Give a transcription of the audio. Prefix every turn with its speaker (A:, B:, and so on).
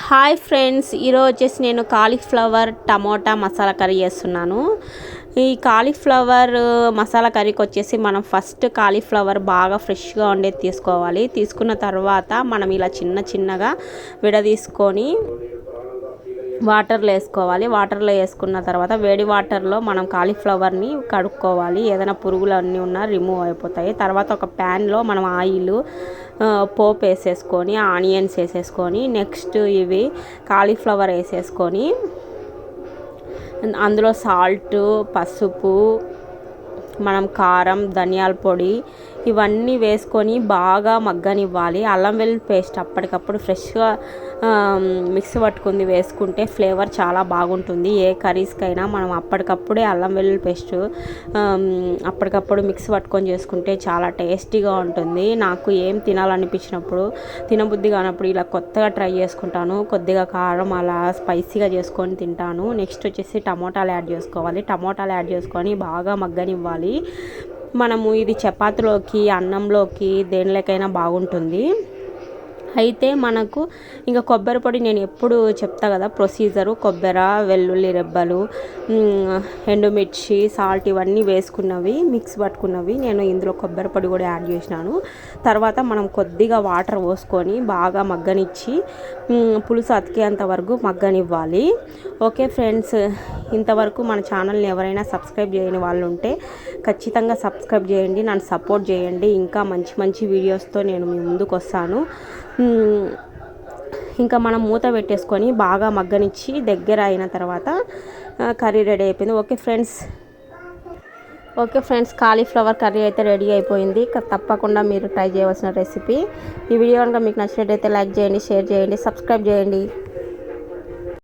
A: Hi friends ఈరోజు వచ్చేసి నేను కాలీఫ్లవర్ టమోటా మసాలా కర్రీ చేస్తున్నాను. ఈ కాలీఫ్లవర్ మసాలా కర్రీకి వచ్చేసి మనం ఫస్ట్ కాలీఫ్లవర్ బాగా ఫ్రెష్గా ఉండేది తీసుకోవాలి. తీసుకున్న తర్వాత మనం ఇలా చిన్న చిన్నగా విడదీసుకొని వాటర్లో వేసుకోవాలి. వాటర్లో వేసుకున్న తర్వాత వేడి వాటర్లో మనం కాలీఫ్లవర్ని కడుక్కోవాలి. ఏదైనా పురుగులు అన్నీ ఉన్నా రిమూవ్ అయిపోతాయి. తర్వాత ఒక ప్యాన్లో మనం ఆయిల్ పోపు వేసేసుకొని ఆనియన్స్ వేసేసుకొని నెక్స్ట్ ఇవి కాలీఫ్లవర్ వేసేసుకొని అందులో సాల్ట్ పసుపు మనం కారం ధనియాల పొడి ఇవన్నీ వేసుకొని బాగా మగ్గనివ్వాలి. అల్లం వెల్లుల్లి పేస్ట్ అప్పటికప్పుడు ఫ్రెష్గా మిక్స్ పట్టుకుంది వేసుకుంటే ఫ్లేవర్ చాలా బాగుంటుంది. ఏ కర్రీస్కైనా మనం అప్పటికప్పుడే అల్లం వెల్లుల్లి పేస్ట్ అప్పటికప్పుడు మిక్స్ పట్టుకొని చేసుకుంటే చాలా టేస్టీగా ఉంటుంది. నాకు ఏం తినాలనిపించినప్పుడు తినబుద్ధి కానప్పుడు ఇలా కొత్తగా ట్రై చేసుకుంటాను. కొద్దిగా కారం అలా స్పైసీగా చేసుకొని తింటాను. నెక్స్ట్ వచ్చేసి టమోటాలు యాడ్ చేసుకోవాలి. టమోటాలు యాడ్ చేసుకొని బాగా మగ్గనివ్వాలి. మనము ఇది చపాతీలోకి అన్నంలోకి దేనిలోకైనా బాగుంటుంది. అయితే మనకు ఇంకా కొబ్బరి పొడి నేను ఎప్పుడు చెప్తా కదా ప్రొసీజరు కొబ్బరి వెల్లుల్లి రెబ్బలు ఎండుమిర్చి సాల్ట్ ఇవన్నీ వేసుకున్నవి మిక్స్ పట్టుకున్నవి నేను ఇందులో కొబ్బరి పొడి కూడా యాడ్ చేసినాను. తర్వాత మనం కొద్దిగా వాటర్ పోసుకొని బాగా మగ్గనిచ్చి పులుసు అతికేంత వరకు మగ్గనివ్వాలి. ఓకే ఫ్రెండ్స్ ఇంతవరకు మన ఛానల్ని ఎవరైనా సబ్స్క్రైబ్ చేయని వాళ్ళు ఉంటే ఖచ్చితంగా సబ్స్క్రైబ్ చేయండి నన్ను సపోర్ట్ చేయండి. ఇంకా మంచి మంచి వీడియోస్తో నేను మీ ముందుకు వస్తాను. ఇంకా మనం మూత పెట్టేసుకొని బాగా మగ్గనిచ్చి దగ్గర అయిన తర్వాత కర్రీ రెడీ అయిపోయింది. Okay friends. Okay friends cauliflower curry అయితే రెడీ అయిపోయింది. తప్పకుండా మీరు ట్రై చేయవలసిన రెసిపీ. ఈ వీడియో కనుక మీకు నచ్చినట్టయితే లైక్ చేయండి షేర్ చేయండి సబ్స్క్రైబ్ చేయండి.